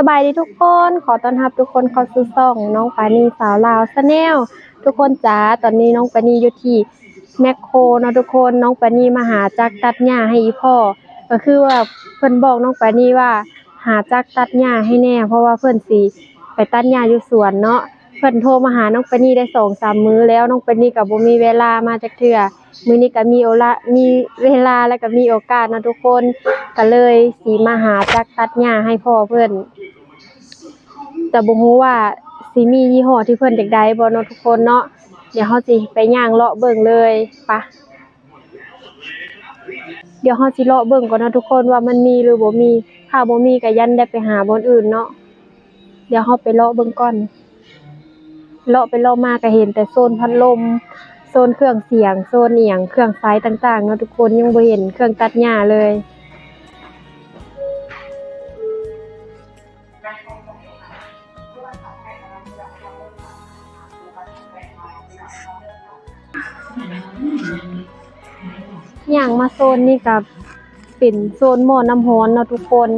สบายดีทุกคน ขอต้อนรับทุกคนเข้าสู่ช่อง น้องปานีสาวลาวชาแนลทุกคนจ๋าตอนนี้น้องปานีอยู่ที่แมคโครเนาะทุกคนน้องปานีมาหาจักรตัดหญ้าให้อีพ่อ ก็คือว่าเพิ่นบอกน้องปานีว่าหาจักรตัดหญ้าให้แน่ เพราะว่าเพิ่นสิไปตัดหญ้าอยู่สวนเนาะเพิ่นโทรมาหาน้องปานีได้สองสามมื้อแล้วน้องปานีก็บ่มีเวลามาจักเทื่อมื้อนี้ก็มีโอละมีเวลาแล้วก็มีโอกาสนะทุกคนก็เลยสิมาหาจักรตัดหญ้าให้พ่อเพิ่นแต่บ่ฮู้ว่าสิมียี่ห้อที่เพิ่นอยากได้บ่เนาะทุกคนเนาะเดี๋ยวเฮาสิไปย่างเลาะเบิ่งเลยปะเดี๋ยวเฮาสิเลาะเบิ่งก่อนนะทุกคนว่ามันมีหรือบ่มีถ้าบ่มีก็ยันได้ไปหาบนอื่นเนาะเดี๋ยวเฮาไปเลาะเบิ่งก่อนเลาะไปเลาะมาก็เห็นแต่โซนพัดลม โซนเครื่องเสียง โซนเอียง เครื่องไฟต่างๆเนาะทุกคนยังบ่เห็นเครื่องตัดหญ้าเลย อย่างมาโซนนี่กับเป็นโซนหม้อน้ำร้อนเนาะทุกคน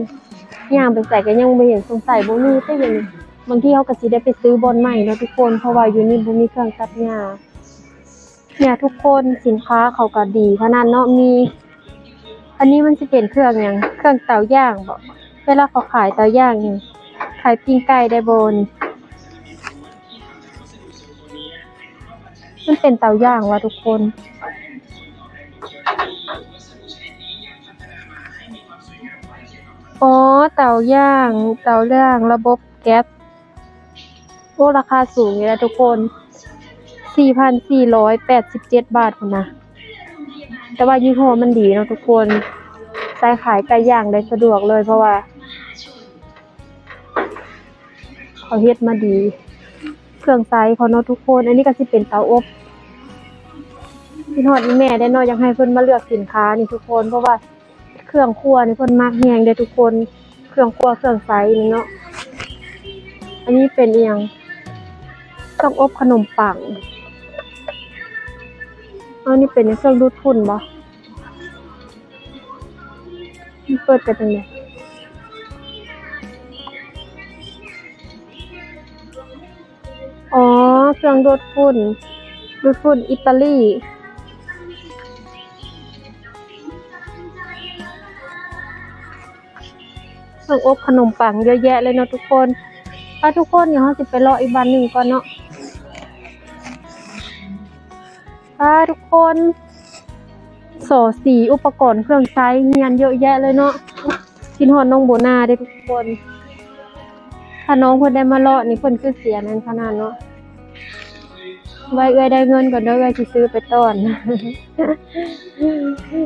ย่างไปใส่ก็ยังบ่เห็นสงสัยบ่มีแต่อยู่นี่บางทีเขาก็สิได้ไปซื้อบอนใหม่เนาะทุกคนเพราะว่าอยู่นี่บ่มีเครื่องตัดหญ้า เนี่ยทุกคนสินค้าเขาก็ดีขนาดเนาะมี อันนี้มันสิเป็นเครื่องหยังเครื่องเตาย่างบ่เวลาเขาขายเตาย่างนี่ขายปิ้งไก่ได้บนมันเป็นเตาย่างว่ะทุกคนอ๋อเตาย่าง เตาย่างระบบแก๊สโอ้ราคาสูงอยู่นะทุกคน 4,487 บาทพุ่นะแต่ว่ายี่ห้อมันดีเนาะทุกคนใส่ขายไก่ย่างได้สะดวกเลยเพราะว่า เขาเฮ็ดมาดี เครื่องไซส์เขาเนาะทุกคน อันนี้ก็สิเป็นเตาอบพี่ฮอดอีแม่ได้นอยากให้เพิ่นมาเลือกสินค้านี่ทุกคน เพราะว่าเครื่องครัวนี่เพิ่นมักแฮงเด้ทุกคน เครื่องครัวเครื่องไฟนี่เนาะอันนี้เป็นเอียงต้องอบขนมปัง อันนี้เป็นเครื่องดูดฝุ่นบ่มันเปิดกันจังได๋อ๋อ เครื่องดูดฝุ่น ดูดฝุ่นอิตาลีเครื่องอบขนมปังเยอะแยะเลยเนาะทุกคนถ้าทุกคนเดี๋ยวเราสิไปรออีกวันหนึ่งก่อนเนาะ ถ้าทุกคนโสสีอุปกรณ์เครื่องใช้เงียนเยอะแยะเลยเนาะกินหอนน้องโบนาได้ทุกคน ถ้าน้องเพิ่นได้มาเลาะนี่เพิ่นคือเสียนั่นขนาดเนาะไว้เอ้ยได้เงินก่อนเด้อเอ้ยสิซื้อไปต้อน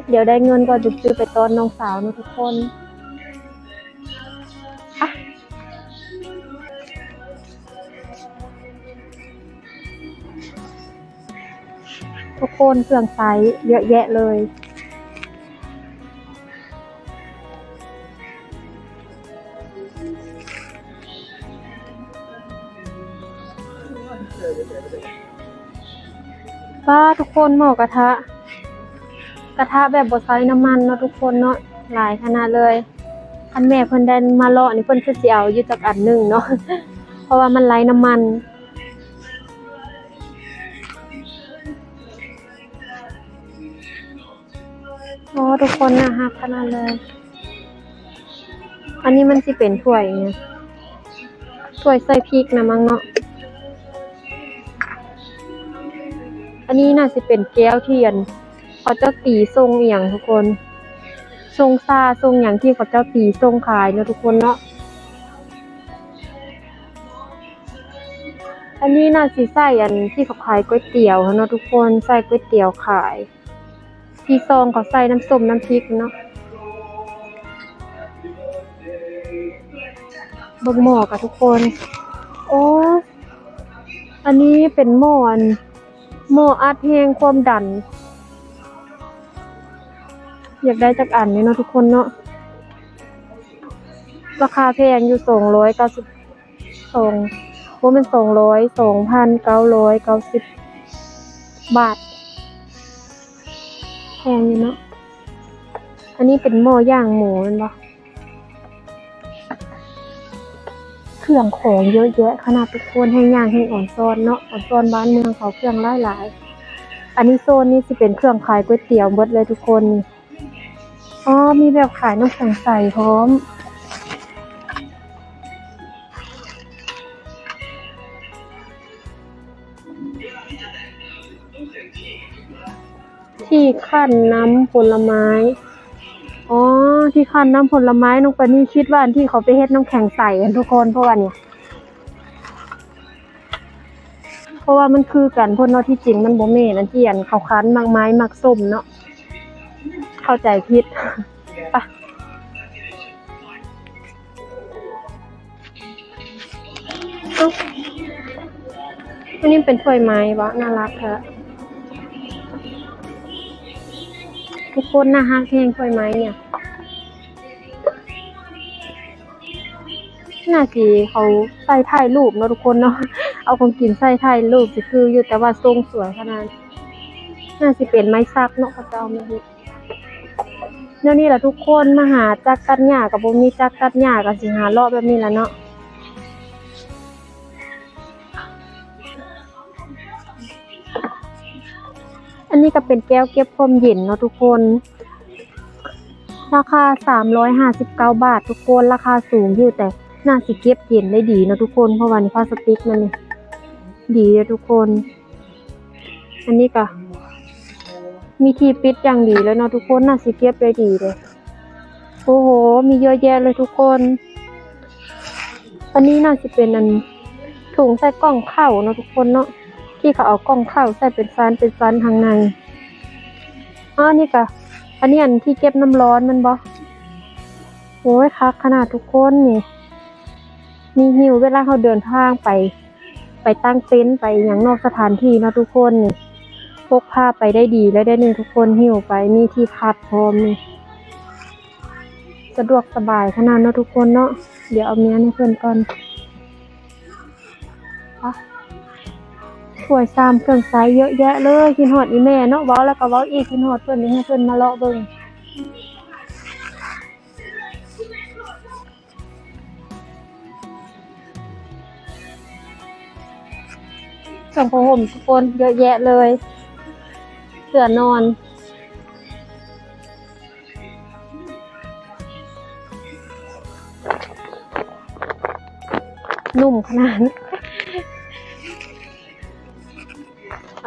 เดี๋ยวได้เงินก่อนจะซื้อไปต้อนน้องสาวเนาะทุกคน ทุกคนเครื่องใช้เยอะแยะเลย ป้าทุกคนหม้อกระทะ กระทะแบบบดใช้น้ำมันเนาะทุกคนเนาะหลายขนาดเลยอันแม่เพิ่นได้มาเลาะนี่เพิ่นคือสิเอาอยู่จักอันหนึ่งเนาะเพราะว่ามันไร้น้ำมัน โอ้ทุกคนน่าฮักขนาดเลย อันนี้มันสิเป็นถ้วยเนี่ยถ้วยใส่พริกนะมั้งเนาะ อันนี้น่าสิเป็นแก้วเทียนเขาเจ้าตีทรงอย่างทุกคน ทรงซาทรงอย่างที่เขาเจ้าตีทรงขายนะทุกคนเนาะ อันนี้น่าสิใส่อันที่เขาขายก๋วยเตี๋ยวเนาะทุกคนใส่ก๋วยเตี๋ยวขาย ที่ซองเขาใส่น้ำส้มน้ำพริกเนาะเบิ่งหม้อกับทุกคน โอ้ อันนี้เป็นหม้ออันหม้ออัดแห้งความดัน อยากได้จักอันนี้เนาะทุกคนเนาะ ราคาแพงอยู่สองร้อยเก้าสิบสองว่าเป็นสองร้อยสองพันเก้าร้อยเก้าสิบบาท พงอยู่เนาะ อันนี้เป็นหม้อย่างหมูมันปะเครื่องของเยอะแยะขนาดทุกคนให้ย่างให้อ่อนซ้อนเนาะอ่อนซ้อนบ้านเมืองเขาเครื่องหลายหลายๆอันนี้โซนนี้สิเป็นเครื่องขายก๋วยเตี๋ยวเบิดเลยทุกคน อ๋อ มีแบบขายน้ำแข็งใสพร้อม ขั้นน้ำผลไม้ อ๋อ ที่ขั้นน้ำผลไม้น้องปานี่คิดว่าอันที่เขาไปเฮ็ดน้ำแข็งใสกันทุกคนเพราะว่าเนี่ย เพราะว่ามันคือกันพ่นเนาะที่จริงมันบ่แม่นอันที่อันเขาคั้นมักไม้มักส้มเนาะ เข้าใจผิดไปะอันนี้เป็นถ้วยไม้วะน่ารักเถอะ ทุกคนน่าฮักแห้งถ้วยไม้เนี่ยน่าสีเขาใส่ถ่ายรูปเนาะทุกคนเนาะเอาของกินใส่ถ่ายรูปสิคืออยู่แต่ว่าทรงสวยขนาดน่าสิเป็นไม้ซักเนาะเขาจะเอามาเฮ็ดเดี๋ยวนี้แหละทุกคนมาหาจักตัดหญ้ากับบ่มีจักตัดหญ้าก็สิหาเลาะแบบนี้แหละเนาะ นนี้ก็เป็นแก้วเก็บความเย็นเนาะทุกคน ราคาสามร้อยห้าสิบเก้าบาททุกคน ราคาสูงอยู่แต่น่าสิเก็บเย็นได้ดีเนาะทุกคน เพราะว่านี่พลาสติกมันนี่ดีเลยทุกคน อันนี้ก็มีที่ปิดอย่างดีแล้วเนาะทุกคนน่าสิเก็บได้ดีเลยโอ้โห มีเยอะแยะเลยทุกคน อันนี้น่าจะเป็นอันถุงใส่กล่องข้าวเนาะทุกคนเนาะ ที่เขาเอากล้องเข้าใส่เป็นฟันเป็นฟันทางในอ๋อนี่กะอันนี้อันที่เก็บน้ำร้อนมันบ่โอ้ยคักขนาดทุกคนนี่มีหิวเวลาเขาเดินทางไป ไปตั้งเต็นท์ไปอย่างนอกสถานที่เนาะทุกคนนี่พกพาไปได้ดีแล้วได้หนี่งทุกคนหิวไปมีที่พักพร้อมนี่สะดวกสบายขนาดเนาะทุกคนเนาะเดี๋ยวเอาเมียให้เพื่อนก่อนไป ถ้วยซ้ำเครื่องใช้เยอะแยะเลยกินหอดอีแม่เนาะเว้าแล้วก็เว้าอีกกินหอดเพิ่นนี่ให้เพิ่นมาเลาะเบิ่งเครื่องผ้าห่มทุกคนเยอะแยะเลยเสื้อนอนนุ่มขนาด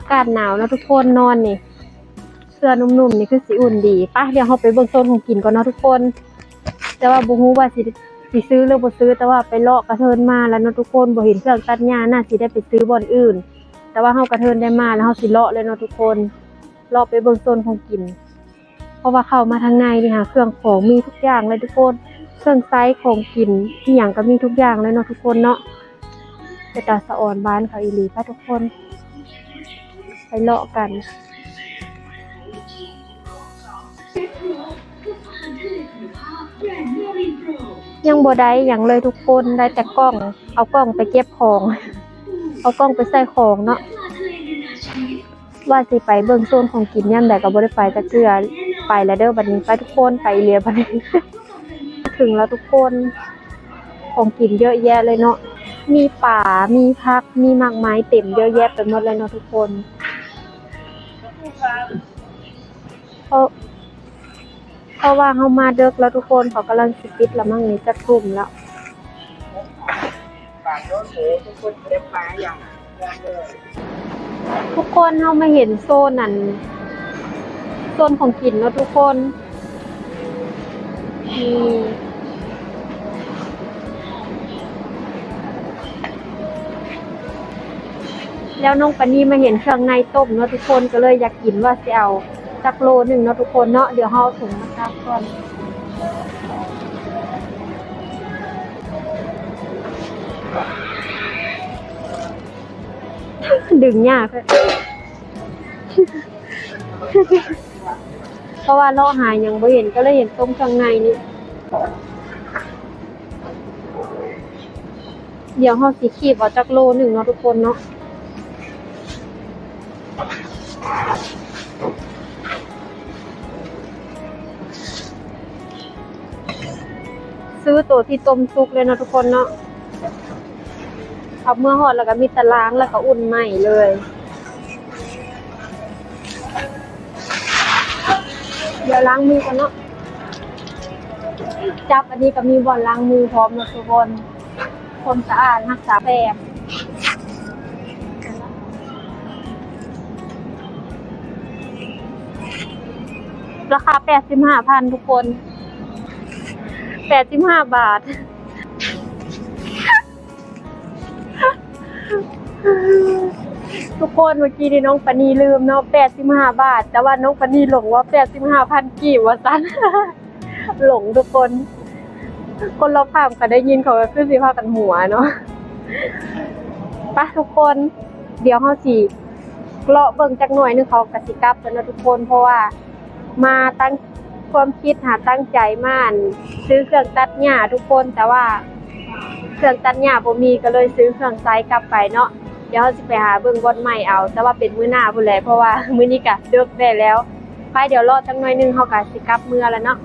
ากาศหนาวแล้วทุกคนนอนนี่ เสื้อนุ่มๆนี่คือสีอุ่นดีปะเดี๋ยวเราไปเบิ่งโซนของกินก่อนเนาะทุกคน แต่ว่าบ่ฮู้ว่าสิสิซื้อหรือบ่ซื้อแต่ว่าไปเลาะกระเทินมาแล้วเนาะทุกคนบ่เห็นเครื่องตัดหญ้าน่าสิได้ไปซื้อบ่อนอื่น แต่ว่าเฮากระเทินได้มาแล้วเฮาสิเลาะเลยเนาะทุกคนเลาะไปเบิ่งโซนของกิน เพราะว่าเข้ามาทางในนี่ค่ะเครื่องของมีทุกอย่างเลยทุกคนเครื่องไซส์ของกินที่หยังก็มีทุกอย่างเลยเนาะทุกคนเนาะไปตาสะออนบ้านเขาอีหลีค่ะทุกคน ไปเลาะกัน ยังบ่ได้หยังเลยทุกคนได้แต่กล้อง เอากล้องไปเก็บของ เอากล้องไปใส่ของเนาะว่าสิไปเบิ่งโซนของกินย่ำใดก็บ่ได้ไปจักเทื่อไปแล้วเด้อบัดนี้ไปทุกคนไปเรียบัดนี้ถึงแล้วทุกคนของกินเยอะแยะเลยเนาะมีป่ามีพักมีมากไม้เต็มเยอะแยะไปหมดเลยเนาะทุกคน เพราะเพราะว่าเขามาเดึกแล้วทุกคนเขากำลังสิปิดแล้วมั่งนี่จะทุ่มแล้วทุกคนเขามาเห็นโซนนั่นโซนของกินเนาะทุกคนนี่ แล้วน้องปานีมาเห็นเครื่องในต้มเนาะทุกคนก็เลยอยากกินว่าสิเอาจักโลหนึ่งเนาะทุกคนเนาะเดี๋ยวเขาเอถุงมาซักก่อนดึงยากเลยเพราะว่าเลาหายยังไม่เห็นก็เลยเห็นต้มข้างในนี่เดี๋ยวเขาสีขีบเอาจักโลหนึ่งเนาะทุกคนเนาะ ตัวที่ต้มซุกเลยเนาะทุกคนเนาะเขาเมื่อหอดแล้วก็มีตะล้างแล้วก็อุ่นใหม่เลยเดี๋ยวล้างมือกันเนาะจับอันนี้ก็มีบอลล้างมือพร้อมนะทุกคนคนสะอาดรักษาแบบราคาแปดสิบห้าพันทุกคน แปดสิบห้าบาท ทุกคนเมื่อกี้นี่น้องปณีลืมเนาะแปดสิบห้าบาท แต่ว่าน้องปณีหลงว่าแปดสิบห้าพันกี่วะซันหลงทุกคน คนเราผ่านก็ได้ยินเขาก็ขึ้นสิพากันหัวเนาะไปทุกคน เดี๋ยวเขาสิเลาะเบิ่งจักหน่วยหนึงเขากสิกลับแล้วเนาะทุกคนเพราะว่ามาตั้ง ความคิดหาตั้งใจมานซื้อเครื่องตัดหญ้าทุกคนแต่ว่า เครื่องตัดหญ้าผมมีก็เลยซื้อเครื่องไซส์กลับไปเนาะเดี๋ยวเราสิไปหาเบิ่งบอนใหม่เอา แต่ว่าเป็นมื้อหน้าพุ่นแหละเพราะว่ามื้อนี้กะเดึกได้แล้วไปเดี๋ยวรอจังหน่อยนึงเขาก็สิกลับเมื่อแล้วเนาะ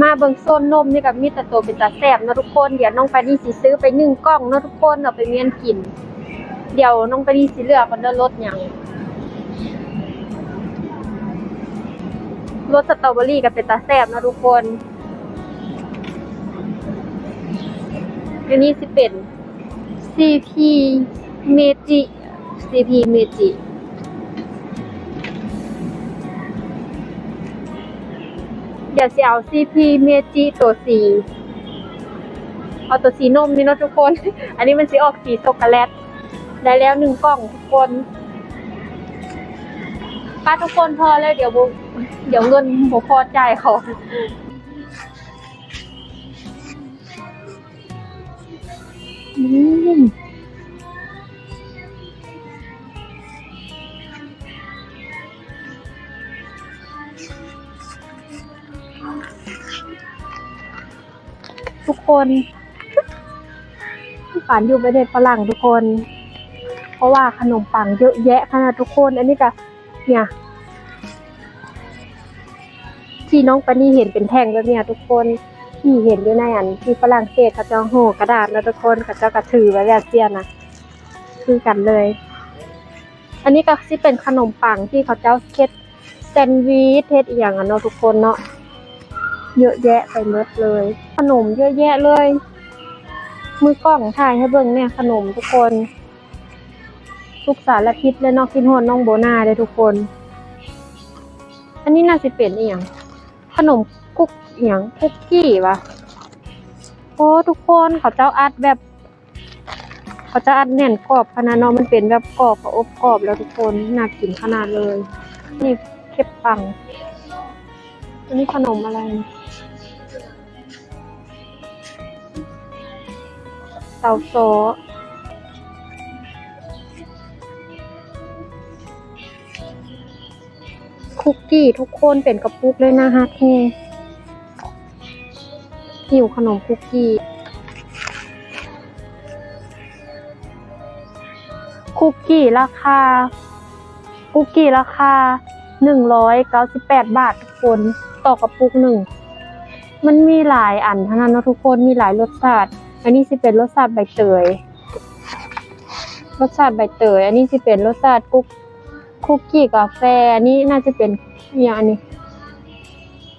มาเบิ่งโซนนมนี่กับมีแต่ตัวเป็นตาแซ่บเนาะทุกคน เดี๋ยวน้องไปนี่สิซื้อไปหนึ่งกล่องเนาะทุกคนเอาไปเมียนกิน เดี๋ยวน้องไปนี่สิเลือกกันเด้อรสหยังรสสตรอเบอรี่กับเป็นตาแซ่บนะทุกคนอันนี้สิเป็น CP Meiji CP Meiji เดี๋ยวจะเอา CP Meiji ตัวสีเอาตัวสีนมนี่เนาะทุกคน อันนี้มันสีออกสีช็อกโกแลต ได้แล้วหนึ่งกล่องทุกคนป้าทุกคนพอแล้วเดี๋ยวเดี๋ยวเงินบ่พอใจเขาอืม ทุกคนฝันอยู่ประเทศฝรั่งทุกคน เพราะว่าขนมปังเยอะแยะขนาดทุกคน อันนี้ก็เนี่ยที่น้องปานี่เห็นเป็นแท่งแล้วเนี่ย ทุกคนที่เห็นอยู่ในอันที่ฝรั่งเศสเขาจะห่อกระดาษนะทุกคนเขาจะกระถือไว้แบบเจียนนะคือกันเลย อันนี้ก็ที่เป็นขนมปังที่เขาเจ้าเฮ็ดแซนด์วิชเฮ็ดอีกอย่างอะเนาะทุกคนเนาะ เยอะแยะไปหมดเลย ขนมเยอะแยะเลย มือกล้องถ่ายให้เบิ่งเนี่ยขนมทุกคน ทุกสารทิศและนอกคิดฮอนน้องโบนาเลยทุกคน อันนี้น่าจะเป็นอีหยังขนมคุกอีหยังคุกกี้วะโอ้ทุกคนเขาเจ้าอัดแบบ เขาจะอัดแน่นกรอบขนาดเนาะมันเป็นแบบกรอบกับอบกรอบแล้วทุกคนน่ากินขนาดเลย นี่เค็บปังอันนี้ขนมอะไรเนี่ย เตาโซคุกกี้ทุกคนเป็นกระปุกเลยนะฮะแท้หิวขนมคุกกี้ คุกกี้ราคา คุกกี้ราคาหนึ่งร้อยเก้าสิบแปดบาททุกคนต่อกระปุกหนึ่ง มันมีหลายอันเท่านั้นนะทุกคนมีหลายรสชาติ อันนี้สิเป็นรสชาติใบเตย รสชาติใบเตย อันนี้สิเป็นรสชาติกุ๊กคุกกี้กาแฟอันนี้น่าจะเป็นอย่างอันนี้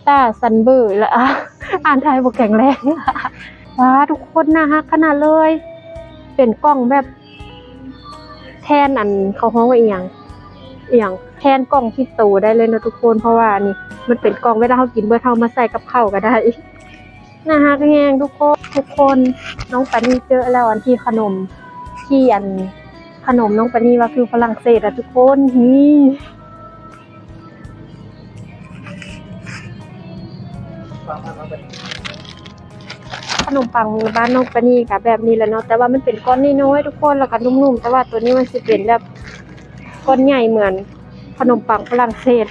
ต้าซันเบอร์ละอ่านไทยบอกแข็งแรงว้าทุกคนนะฮะขนาดเลย เป็นกล้องแบบ แทนอันเขาห้องว่าอหย่างอหย่างแทนกล้องที่โตได้เลยนะทุกคนเพราะว่านี่ มันเป็นกล้องเวลาเขากินเบอร์เท่ามาใส่กับข้าวก็ได้ นะฮะแหงทุกคนทุกคนน้องปานี่เจอแล้วอันที่ขนมที่อันขนมน้องปานีว่าคือฝรั่งเศสอะทุกคนนี่ขนมปังบ้านน้องปานีกับแบบนี้แหล้วเนาะแต่ว่ามันเป็นก้อนน้อยๆทุกคนแล้วก็นุ่มๆแต่ว่าตัวนี้มันจะเป็นแบบก้อนใหญ่เหมือน ขนมปังฝรั่งเศส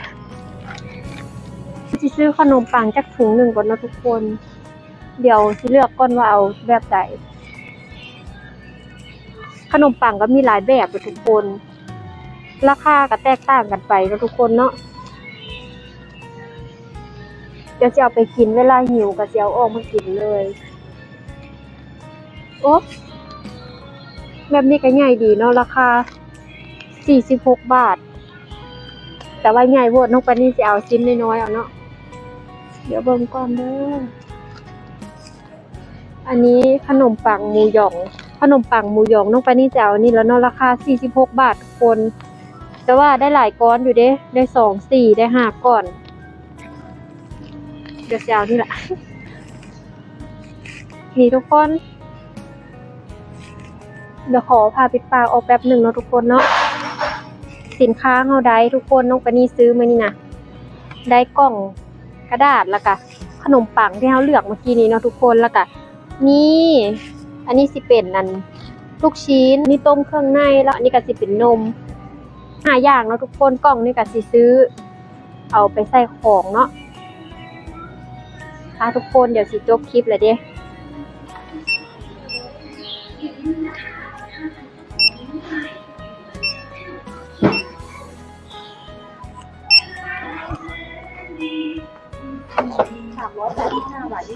จะซื้อขนมปังจากถุงหนึ่งก่อนนะทุกคน เดี๋ยวสิเลือกก่อนว่าเอาแบบไหนขนมปังก็มีหลายแบบเลยทุกคน ราคาก็แตกต่างกันไปนะทุกคนเนาะเดี๋ยวจะเอาไปกินเวลาหิวก็จะเอาออกมากินเลยโอ๊แบบนี้ก็ใหญ่ดีเนาะราคา 46 บาท แต่ว่าใหญ่โพดน้องปานนี่จะเอาชิ้นน้อยๆเอาเนาะเดี๋ยวเบิ่งก่อนเด้อ อันนี้ขนมปังหมูหยอง ขนมปังหมูหยองน้องปานนี่จะเอานี่แล้วเนาะราคา 46 บาทคน แต่ว่าได้หลายก้อนอยู่เด้ ได้สองสี่ได้ห้าก้อน เดี๋ยวจะเอานี่แหละนี่ทุกคน เดี๋ยวขอพาปิดปากออกแป๊บหนึ่งเนาะทุกคนเนาะ สินค้าเฮาได้ทุกคนน้องปานี่ซื้อมานี่นะได้กล่องกระดาษแล้วก็ขนมปังที่เฮาเลือกเมื่อกี้นี้เนาะทุกคนแล้วก็ นี่ อันนี้สิเป็นนั่นลูกชิ้นนี่ต้มเครื่องในแล้วอันนี้ก็สิเป็นนมห้าอย่างเนาะทุกคนกล่องนี่ก็สิซื้อ เอาไปใส่ของเนาะค่ะทุกคนเดี๋ยวสิจบคลิปเลยเด้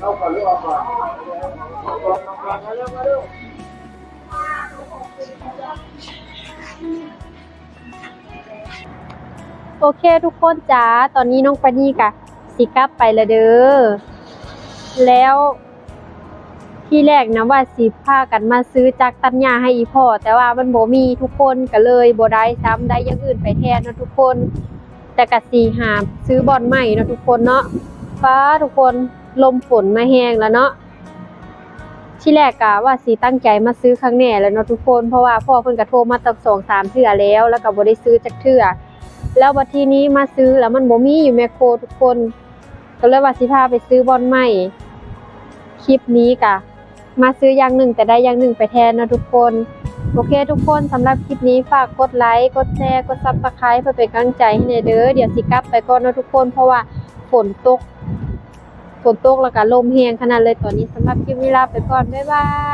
ห้าบาทยี่สิบห้าสตางค์สองสี่ห้าเร้อยสิบสี่บาทสิบห้าตังค์ที่ร้อยสิบบาทโอเคทุกคนจ้า ตอนนี้น้องปานี่กะสิกลับไปละเด้อ แล้วที่แรกนะว่าสิพากันมาซื้อจักตัญญาให้อีพ่อ แต่ว่ามันบ่มีทุกคนก็เลยบ่ได้ซ้ำได้ย่างอื่นไปแทนนะทุกคน แต่กะสีหาซื้อบอลใหม่นะทุกคนเนาะฟ้าทุกคน ลมฝนมาแห้งแล้วเนาะที่แรกกะว่าสิตั้งใจมาซื้อครั้งแน่แล้วเนาะทุกคนเพราะว่าพ่อเพิ่นก็โทรมาตับสองสามเทื่อแล้ว แล้วก็บ่ได้ซื้อจักเทื่อแล้วบัดทีนี้มาซื้อแล้วมันบ่มีอยู่แมคโครทุกคนก็เลยว่าสิพาไปซื้อบอลใหม่คลิปนี้กะมาซื้ออย่างหนึ่งแต่ได้อย่างหนึ่งไปแทนนะทุกคน โอเคทุกคนสำหรับคลิปนี้ฝากกดไลค์กดแชร์กดซับสไครต์เพื่อเป็นกำลังใจให้ในเด้อเดี๋ยวสิกลับไปก่อนนะทุกคนเพราะว่าฝนตก ฝนตกแล้วก็ลมแรงขนาดเลยตอนนี้สำหรับคลิปนี้ลาไปก่อน บ๊ายบาย